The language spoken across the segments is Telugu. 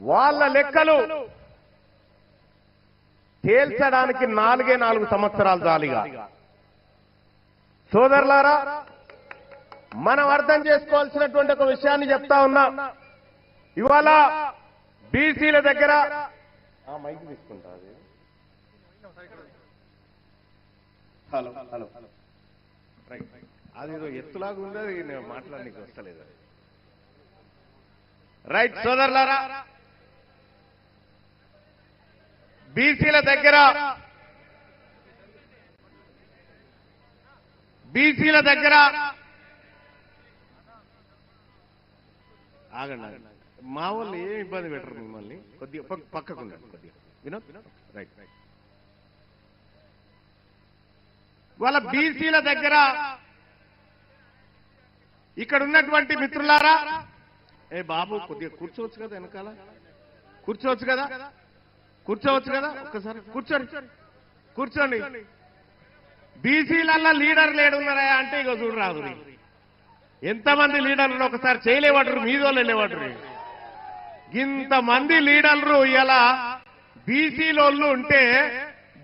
వాళ్ళ లెక్కలు. తేల్చడానికి నాలుగే నాలుగు సంవత్సరాలు జాలిగా. సోదరులారా మనం అర్థం చేసుకోవాల్సినటువంటి ఒక విషయాన్ని చెప్తా ఉన్నా. ఇవాళ బీసీల దగ్గర మైక్ తీసుకుంటా హలో హలో రైట్ అదేదో ఎత్తులాగా ఉంది నేను మాట్లాడడానికి వస్తలేదు. రైట్ సోదరులారా బీసీల దగ్గర బీసీల దగ్గర ఆగండి ఆగండి. మా వాళ్ళు ఏం ఇబ్బంది పెట్టరు మిమ్మల్ని? కొద్దిగా పక్కకు కొద్దిగా. వినోద్ రైట్ రైట్ వాళ్ళ బీసీల దగ్గర ఇక్కడ ఉన్నటువంటి మిత్రులారా? ఏ బాబు కొద్దిగా కూర్చోవచ్చు కదా వెనకాల? కూర్చోవచ్చు కదా? కూర్చోవచ్చు కదా? ఒక్కసారి. కూర్చోండి. కూర్చోండి. బీసీలల్లా లీడర్ లేడున్నారా అంటే ఇక చూడరాదు ఎంతమంది లీడర్లు ఒకసారి చేయలేవటరు మీదోళ్ళు వెళ్ళేవాటరు ఇంతమంది లీడర్లు ఇలా బీసీలోళ్ళు ఉంటే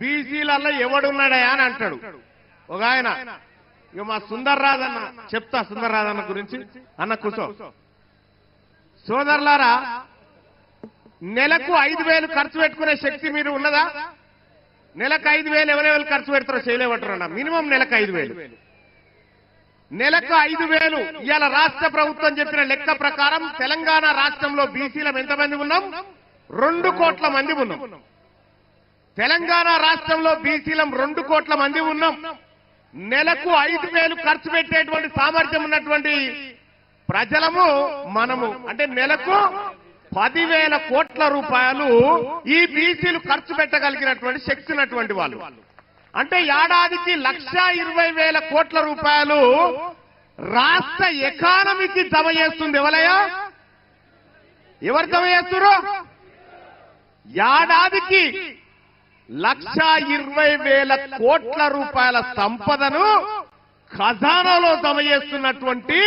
బీసీలల్లో ఎవడున్నాడా అని అంటాడు. ఒక ఆయన ఇక మా సుందర్ రాజన్న చెప్తా సుందర్ రాజన్న గురించి. అన్న కూర్చో సోదరులారా నెలకు ఐదు వేలు ఖర్చు పెట్టుకునే శక్తి మీరు ఉన్నదా? నెలకు ఐదు వేలు ఎవరెవరు ఖర్చు పెడతారో చేయలేమంటారు మినిమం నెలకు ఐదు వేలు. నెలకు ఐదు వేలు ఇవాళ రాష్ట్ర ప్రభుత్వం చెప్పిన లెక్క ప్రకారం తెలంగాణ రాష్ట్రంలో బీసీలం ఎంతమంది ఉన్నాం? రెండు కోట్ల మంది ఉన్నాం. తెలంగాణ రాష్ట్రంలో బీసీలం రెండు కోట్ల మంది ఉన్నాం. నెలకు ఐదు వేలు ఖర్చు పెట్టేటువంటి సామర్థ్యం ఉన్నటువంటి ప్రజలము మనము. అంటే నెలకు పదివేల కోట్ల రూపాయలు ఈ బీసీలు ఖర్చు పెట్టగలిగినటువంటి శక్తి ఉన్నటువంటి వాళ్ళు. అంటే ఏడాదికి లక్ష ఇరవై వేల కోట్ల రూపాయలు రాష్ట్ర ఎకానమీకి జమ చేస్తుంది ఎవలయ్యా? ఎవరు జమ చేస్తున్నారు ఏడాదికి లక్ష ఇరవై వేల కోట్ల రూపాయల సంపదను ఖజానాలో జమ చేస్తున్నటువంటి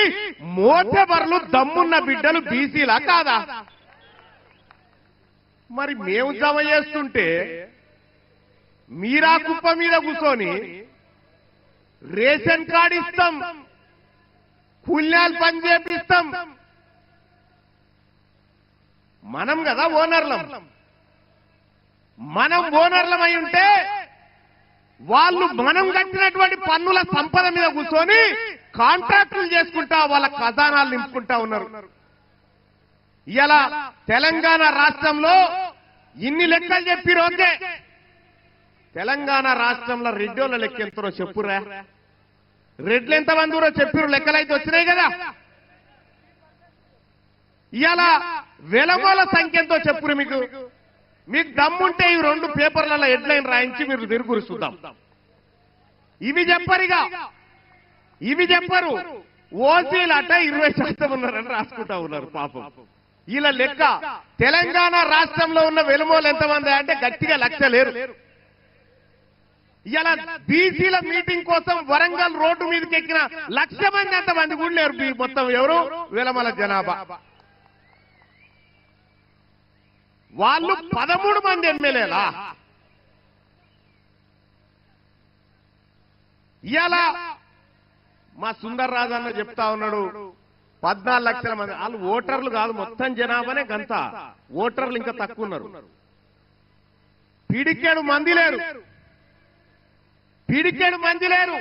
మోటబర్లు దమ్మున్న బిడ్డలు బీసీలా కాదా? మరి మేము జమ చేస్తుంటే మీరా కుప్ప మీద కూర్చొని రేషన్ కార్డు ఇస్తాం కూల్యాలు పని చేపిస్తాం. మనం కదా ఓనర్లం. మనం ఓనర్లమై ఉంటే వాళ్ళు మనం కట్టినటువంటి పన్నుల సంపద మీద కూర్చొని కాంట్రాక్టులు చేసుకుంటా వాళ్ళ ఖజానాలు నింపుకుంటా ఉన్నారు. ఇలా తెలంగాణ రాష్ట్రంలో ఇన్ని లెక్కలు చెప్పిరు ఓకే. తెలంగాణ రాష్ట్రంలో రెడ్డోళ్ళ లెక్క ఎంతరో చెప్పురా రెడ్లు ఎంతమంది ఊరో చెప్పిరు లెక్కలైతే వచ్చినాయి కదా. ఇలా వెలమోల సంఖ్య ఎంతో చెప్పురు మీకు. మీకు దమ్ముంటే ఈ రెండు పేపర్లలో హెడ్లైన్ రాయించి మీరు తిరుగురు చూద్దాం. ఇవి చెప్పరిగా. ఇవి చెప్పరు. ఓసీలట ఇరవై శాతం ఉన్నారని రాసుకుంటా ఉన్నారు పాపం. ఇలా లెక్క. తెలంగాణ రాష్ట్రంలో ఉన్న వెలుమోలు ఎంతమంది అంటే గట్టిగా లక్ష లేరు. ఇలా బీసీల మీటింగ్ కోసం వరంగల్ రోడ్డు మీదకి ఎక్కిన లక్ష మంది ఎంతమంది కూడా లేరు మొత్తం ఎవరు? వెలమల జనాభా. వాళ్ళు పదమూడు మంది ఎమ్మెల్యేలా? ఇలా మా సుందర్ రాజన్న అన్న చెప్తా ఉన్నాడు. పద్నాలుగు లక్షల మంది. వాళ్ళు ఓటర్లు కాదు మొత్తం జనాభానే గంత. ఓటర్లు ఇంకా తక్కువ ఉన్నారు. పిడికేడు మంది లేరు. పిడికేడు మంది లేరు.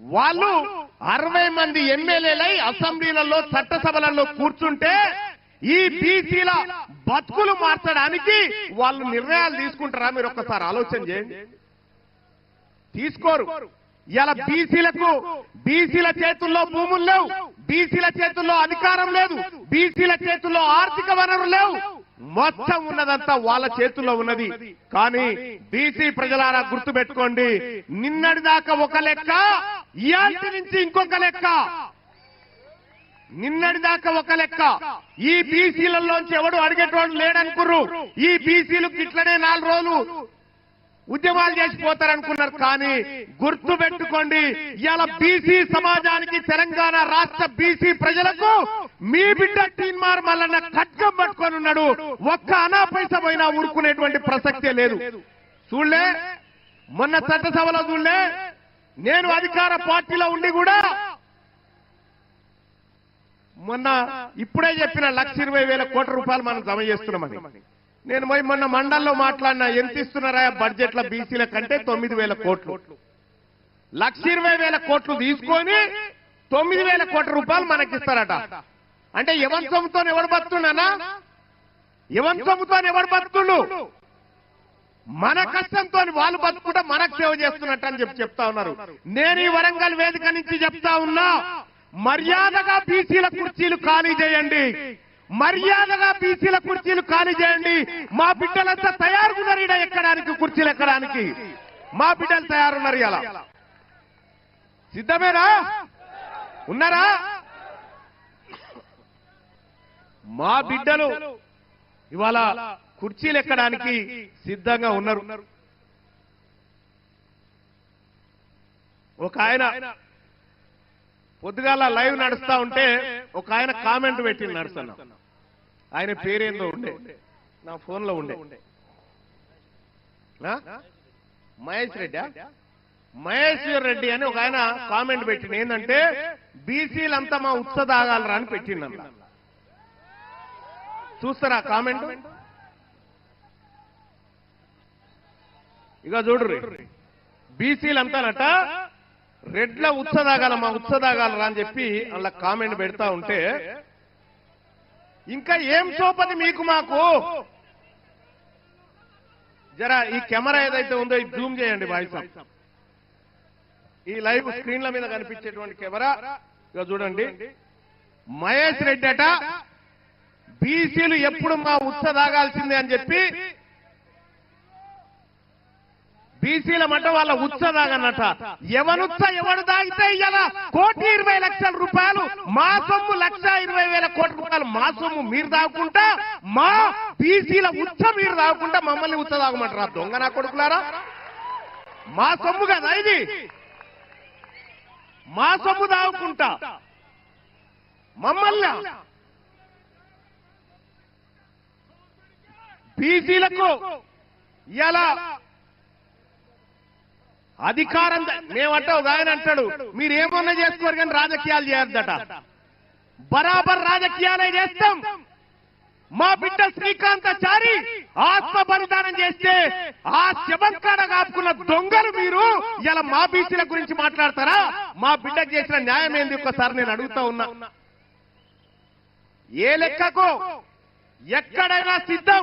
వాళ్ళు అరవై మంది ఎమ్మెల్యేలై అసెంబ్లీలలో చట్టసభలలో కూర్చుంటే ఈ బీసీల బతుకులు మార్చడానికి వాళ్ళు నిర్ణయాలు తీసుకుంటారా? మీరు ఒక్కసారి ఆలోచన చేయండి. తీసుకోరు. ఇలా బీసీలకు బీసీల చేతుల్లో భూములు లేవు. బీసీల చేతుల్లో అధికారం లేదు. బీసీల చేతుల్లో ఆర్థిక వనరులు లేవు. మొత్తం ఉన్నదంతా వాళ్ళ చేతుల్లో ఉన్నది. కానీ బీసీ ప్రజలారా గుర్తు పెట్టుకోండి నిన్నటి దాకా ఒక లెక్క ఇయాల్టి నుంచి ఇంకొక లెక్క. నిన్నటి దాకా ఒక లెక్క. ఈ బీసీలలోంచి ఎవడు అడిగేటోడు లేడనుకుర్రు. ఈ బీసీలకు ఇట్లనే నాలుగు రోజులు ఉద్యమాలు చేసిపోతారనుకున్నారు కానీ గుర్తు పెట్టుకోండి ఇవాళ బీసీ సమాజానికి తెలంగాణ రాష్ట్ర బీసీ ప్రజలకు మీ బిడ్డ తీన్మార్ మల్లన్న ఖడ్గం పట్టుకొని ఉన్నాడు. ఒక్క అనా పైస పోయినా ఊరుకునేటువంటి ప్రసక్తే లేదు. చూడలే మొన్న చట్టసభలో చూడలే నేను అధికార పార్టీలో ఉండి కూడా మొన్న ఇప్పుడే చెప్పిన లక్ష ఇరవై వేల కోట్ల రూపాయలు మనం జమ చేస్తున్నామని. నేను పోయి మొన్న మండల్లో మాట్లాడినా ఎంత ఇస్తున్నారా బడ్జెట్ల బీసీల కంటే తొమ్మిది వేల కోట్లు. లక్ష ఇరవై వేల కోట్లు తీసుకొని తొమ్మిది వేల కోట్ల రూపాయలు మనకిస్తారట. అంటే ఎవరి సొమ్ముతో ఎవడు బతుకున్నానా? ఎవరి సొమ్ముతో ఎవడు బతుకుండు? మన కష్టంతో వాళ్ళు బతుకుంటే మనకు సేవ చేస్తున్నట్టు అని చెప్పి చెప్తా ఉన్నారు. నేను ఈ వరంగల్ వేదిక నుంచి చెప్తా ఉన్నా మర్యాదగా బీసీల కుర్చీలు ఖాళీ చేయండి. మర్యాదగా బీసీల కుర్చీలు ఖాళీ చేయండి. మా బిడ్డలంతా తయారుగున్నారు ఇడ ఎక్కడానికి కుర్చీలు ఎక్కడానికి. మా బిడ్డలు తయారున్నారు ఇలా. సిద్ధమేనా? ఉన్నారా? మా బిడ్డలు ఇవాళ కుర్చీలు ఎక్కడానికి సిద్ధంగా ఉన్నారు. ఒక ఆయన పొద్దుగాల లైవ్ నడుస్తా ఉంటే ఒక ఆయన కామెంట్ పెట్టి నడుస్తున్నా. ఆయన పేరేందో ఉండే. నా ఫోన్లో ఉండే? మహేష్ రెడ్డి? మహేశ్వర్ రెడ్డి అని ఒక ఆయన కామెంట్ పెట్టింది ఏంటంటే బీసీలంతా మా ఉత్స తాగాలరా అని పెట్టిండ చూస్తారా కామెంట్ ఇక చూడ్రి బీసీలంతానట రెడ్ల ఉత్సదాగాల మా ఉత్సదాగాలరా అని చెప్పి అలా కామెంట్ పెడతా ఉంటే ఇంకా ఏం సోపది మీకు మాకు? జరా ఈ కెమెరా ఏదైతే ఉందో ఇది జూమ్ చేయండి బాయ్స్ ఈ లైవ్ స్క్రీన్ల మీద కనిపించేటువంటి కెమెరా. ఇక చూడండి. మహేష్ రెడ్డి అట. బీసీలు ఎప్పుడు మా ఉత్స తాగాల్సిందే అని చెప్పి బీసీల మట వాళ్ళ ఉత్స తాగనట ఎవనుత్స ఎవడు తాగితే ఇయ్యాల? కోటి ఇరవై లక్షల రూపాయలు. మా సొమ్ము లక్ష ఇరవై వేల కోటి రూపాయలు. మా సొమ్ము మీరు తాగుకుంటా మా బీసీల ఉత్స మీరు తాగుకుంటా మమ్మల్ని ఉత్స తాగమంటారా దొంగ నా కొడుకులారా? మా సొమ్ము కదా ఇది. మా సొమ్ము తాగుకుంటా మమ్మల్ని బీసీలకు ఇలా అధికారం ద- మేమంటే ఒక ఆయన అంటాడు మీరు ఏమన్నా చేసుకోరు కానీ రాజకీయాలు చేయొద్దట. బరాబర్ రాజకీయాలే చేస్తాం. మా బిడ్డ శ్రీకాంతాచారి ఆత్మ బలిదానం చేస్తే ఆ శవంకాడ కాపుకున్న దొంగలు మీరు ఇలా మా బీసీల గురించి మాట్లాడతారా? మా బిడ్డ చేసిన న్యాయం ఏంది? ఒక్కసారి నేను అడుగుతా ఉన్నా. ఏ లెక్కకు? ఎక్కడైనా సిద్ధం.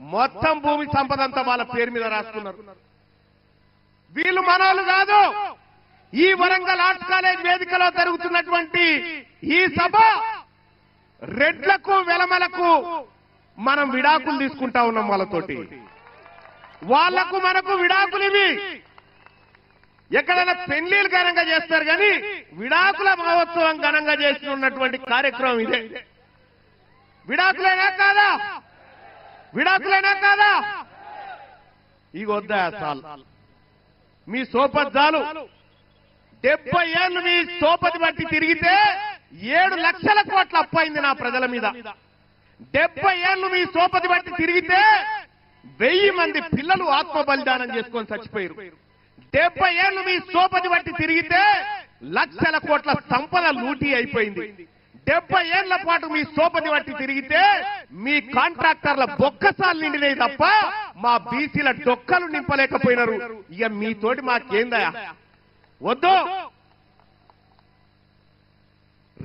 మొత్తం భూమి సంపద అంతా వాళ్ళ పేరు మీద రాసుకున్నారు. వీళ్ళు మనోళ్ళు కాదు. ఈ వరంగల్ ఆర్ట్స్ కాలేజ్ వేదికలో జరుగుతున్నటువంటి ఈ సభ రెడ్లకు వెలమలకు మనం విడాకులు తీసుకుంటా ఉన్నాం వాళ్ళతోటి. వాళ్ళకు మనకు విడాకులు ఇవి. ఎక్కడైనా పెళ్ళిలు ఘనంగా చేస్తారు కానీ విడాకుల మహోత్సవం ఘనంగా చేసి ఉన్నటువంటి కార్యక్రమం ఇదే. విడాకులైనా కాదా? విడాకులైనా కాదా? ఇక వద్దా చాలు మీ సోపద్దాలు డెబ్బై ఏళ్ళు మీ సోపతి బట్టి తిరిగితే ఏడు లక్షల కోట్ల అప్పైంది నా ప్రజల మీద. డెబ్బై ఏళ్ళు మీ సోపతి బట్టి తిరిగితే వెయ్యి మంది పిల్లలు ఆత్మ బలిదానం చేసుకొని చచ్చిపోయారు. డెబ్బై ఏళ్ళు మీ సోపతి బట్టి తిరిగితే లక్షల కోట్ల సంపద లూటీ అయిపోయింది. డెబ్బై ఏళ్ళ పాటు మీ సోపతి పట్టి తిరిగితే మీ కాంట్రాక్టర్ల బొక్కసాలు నిండినాయి తప్ప మా బీసీల డొక్కలు నింపలేకపోయినారు. ఇక మీతోటి మాకేందయా వద్దు.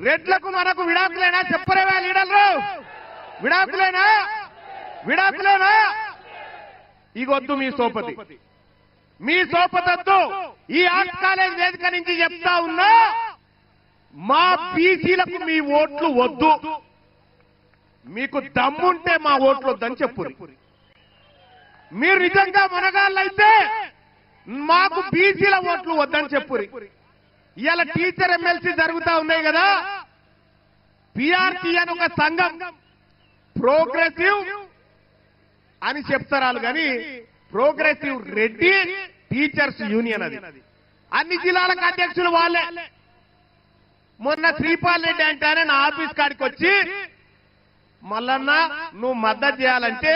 రెడ్లకు మనకు విడాకులేనా చెప్పరేవా లీడర్లు? విడాకులేనా? విడాకులేనా? ఇగొద్దు మీ సోపతి. మీ సోపతద్దు. ఈ ఆర్ట్స్ కాలేజ్ వేదిక నుంచి చెప్తా ఉన్నా మా బీసీలకు మీ ఓట్లు వద్దు. మీకు దమ్ముంటే మా ఓట్లు వద్దని చెప్పు మీరు నిజంగా మనగాళ్ళైతే మాకు బీసీల ఓట్లు వద్దని చెప్పు ఇలా టీచర్ ఎమ్మెల్సీ జరుగుతా ఉన్నాయి కదా. పిఆర్టీ అని ఒక సంఘం. ప్రోగ్రెసివ్ అని చెప్తారు కానీ ప్రోగ్రెసివ్ రెడ్డి టీచర్స్ యూనియన్ అది. అన్ని జిల్లాలకు అధ్యక్షులు వాళ్ళే. మొన్న శ్రీపాల్ రెడ్డి అంటారే నా ఆఫీస్ కాడికి వచ్చి మల్లన్న నువ్వు మద్దతు చేయాలంటే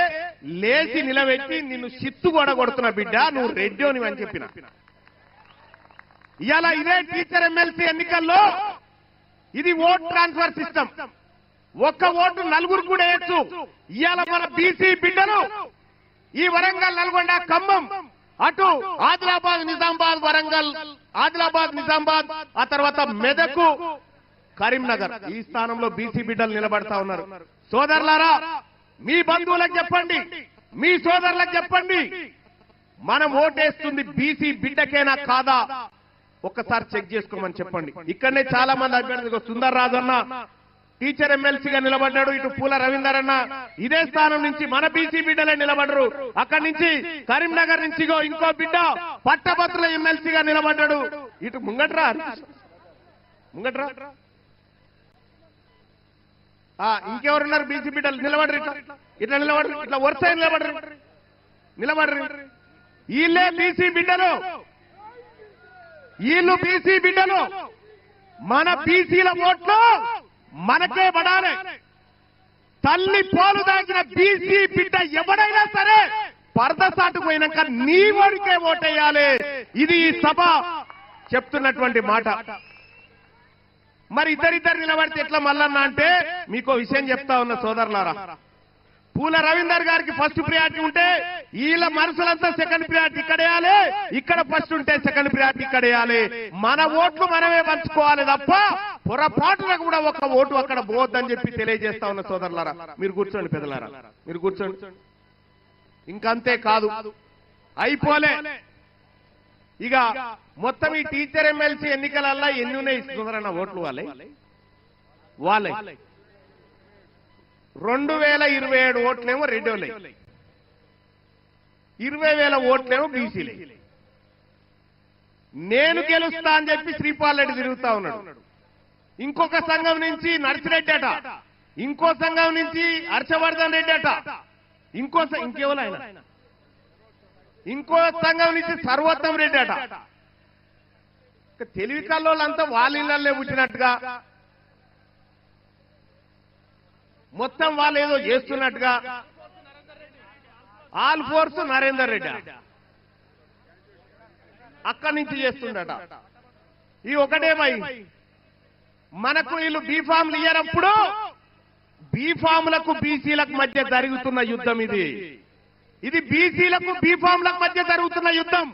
లేచి నిలబెట్టి నిన్ను చిత్తు కూడా కొడుతున్నా బిడ్డ నువ్వు రెడ్డి అని చెప్పిన. ఇవాళ ఇదే టీచర్ ఎమ్మెల్సీ ఎన్నికల్లో ఇది ఓట్ ట్రాన్స్ఫర్ సిస్టమ్ ఒక్క ఓటు నలుగురు కూడా వేయచ్చు. ఇవాళ మన బీసీ బిడ్డలు ఈ వరంగల్ నల్గొండ ఖమ్మం అటు ఆదిలాబాద్ నిజామాబాద్ వరంగల్ ఆదిలాబాద్ నిజామాబాద్ ఆ తర్వాత మెదకు కరీంనగర్. ఈ స్థానంలో బీసీ బిడ్డలు నిలబడతా ఉన్నారు. సోదరులారా మీ బంధువులకు చెప్పండి. మీ సోదరులకు చెప్పండి. మనం ఓటేస్తుంది బీసీ బిడ్డకేనా కాదా? ఒక్కసారి చెక్ చేసుకోమని చెప్పండి. ఇక్కడనే చాలా మంది అభ్యర్థులు సుందర్ రాజు అన్న టీచర్ ఎమ్మెల్సీగా నిలబడ్డాడు ఇటు పూల రవీందర్ అన్న ఇదే స్థానం నుంచి మన బీసీ బిడ్డలే నిలబడరు. అక్కడి నుంచి కరీంనగర్ నుంచి ఇంకో బిడ్డ పట్టభద్రుల ఎమ్మెల్సీగా నిలబడ్డాడు. ఇటు ముంగట్రా ముంగట్రా. ఇంకెవరున్నారు బీసీ బిడ్డలు? నిలబడరు ఇట్లా. ఇట్లా నిలబడరు. ఇట్లా వరుస నిలబడరు. నిలబడరు. వీళ్ళే బీసీ బిడ్డలు. వీళ్ళు బీసీ బిడ్డలు. మన బీసీల ఓట్లు మనకే పడాలి. తల్లి పోలు దాచిన బీసీ బిడ్డ ఎవడైనా సరే పరదసాటు పోయినాక నీ వాడికే ఓటేయాలి. ఇది ఈ సభ చెప్తున్నటువంటి మాట. మరి ఇద్దరిద్దరు నిలబడితే ఎట్లా మల్లన్న అంటే మీకో విషయం చెప్తా ఉన్న సోదరులారా. పూల రవీందర్ గారికి ఫస్ట్ ప్రియారిటీ ఉంటే వీళ్ళ మనసులంతా సెకండ్ ప్రియారిటీ ఇక్కడ వేయాలి ఇక్కడ ఫస్ట్ ఉంటే సెకండ్ ప్రియారిటీ ఇక్కడ వేయాలి మన ఓట్లు మనమే పంచుకోవాలి తప్ప పొరపాటున కూడా ఒక ఓటు అక్కడ పోవద్దని చెప్పి తెలియజేస్తా ఉన్న సోదరులారా మీరు కూర్చోండి పెద్దలారా మీరు కూర్చోండి. ఇంకంతే కాదు. అయిపోలే. ఇక మొత్తం ఈ టీచర్ ఎమ్మెల్సీ ఎన్నికలల్లా ఎన్ని ఉన్నాయి సోదరన్న ఓట్లు వాళ్ళే? వాళ్ళే. రెండు వేల ఇరవై ఏడు ఓట్లేమో రెడ్డోలే. ఇరవై వేల ఓట్లేమో బీసీలే. నేను గెలుస్తా అని చెప్పి శ్రీపాల్ రెడ్డి తిరుగుతా ఉన్నాడు. ఇంకొక సంఘం నుంచి నర్సిరెడ్డి అట. ఇంకో సంఘం నుంచి హర్షవర్ధన్ రెడ్డి అట. ఇంకో ఇంకెవరు ఆయన? ఇంకో సంఘం నుంచి సర్వోత్తం రెడ్డి అట. తెలివి కల్లోళ్ళంతా వాళ్ళ ఇళ్ళల్లో పుట్టినట్టుగా మొత్తం వాళ్ళు ఏదో చేస్తున్నట్టుగా ఆల్ ఫోర్స్ నరేందర్ రెడ్డి. అక్కడి నుంచి చేస్తుండట. ఈ ఒకటేమై మనకు వీళ్ళు బీఫామ్లు ఇయ్యనప్పుడు బీఫాములకు బీసీలకు మధ్య జరుగుతున్న యుద్ధం ఇది. ఇది బీసీలకు బీఫామ్లకు మధ్య జరుగుతున్న యుద్ధం.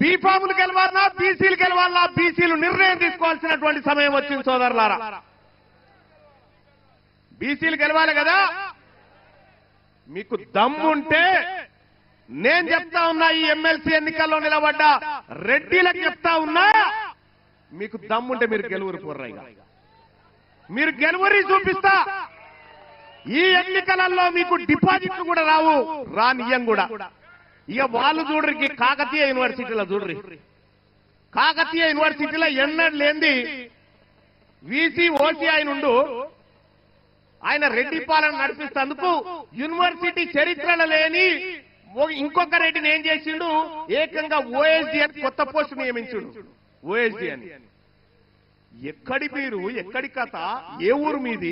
బీఫాములు గెలవాలన్నా బీసీలు గెలవాలన్నా బీసీలు నిర్ణయం తీసుకోవాల్సినటువంటి సమయం వచ్చింది సోదరులారా. బీసీలు గెలవాలి కదా? మీకు దమ్ముంటే నేను చెప్తా ఉన్నా ఈ ఎమ్మెల్సీ ఎన్నికల్లో నిలబడ్డ రెడ్డిలకు చెప్తా ఉన్నా మీకు దమ్ముంటే మీరు గెలువురు పోర్రైగా మీరు గెలువరి చూపిస్తా. ఈ ఎన్నికలలో మీకు డిపాజిట్లు కూడా రావు రానియం కూడా ఇక వాళ్ళు చూడరికి కాకతీయ యూనివర్సిటీలో చూడరి. కాకతీయ యూనివర్సిటీలో ఎన్నడు లేంది వీసీ ఓసీ ఆయన ఉండు ఆయన రెడ్డి పాలన నడిపిస్తేందుకు యూనివర్సిటీ చరిత్రలో లేని ఇంకొక రెడ్డిని ఏం చేసిండు? ఏకంగా ఓఎస్డి అని కొత్త పోస్ట్ నియమించుడు. ఓఎస్డి అని. ఎక్కడి మీరు ఎక్కడి కథ ఏ ఊరు మీది?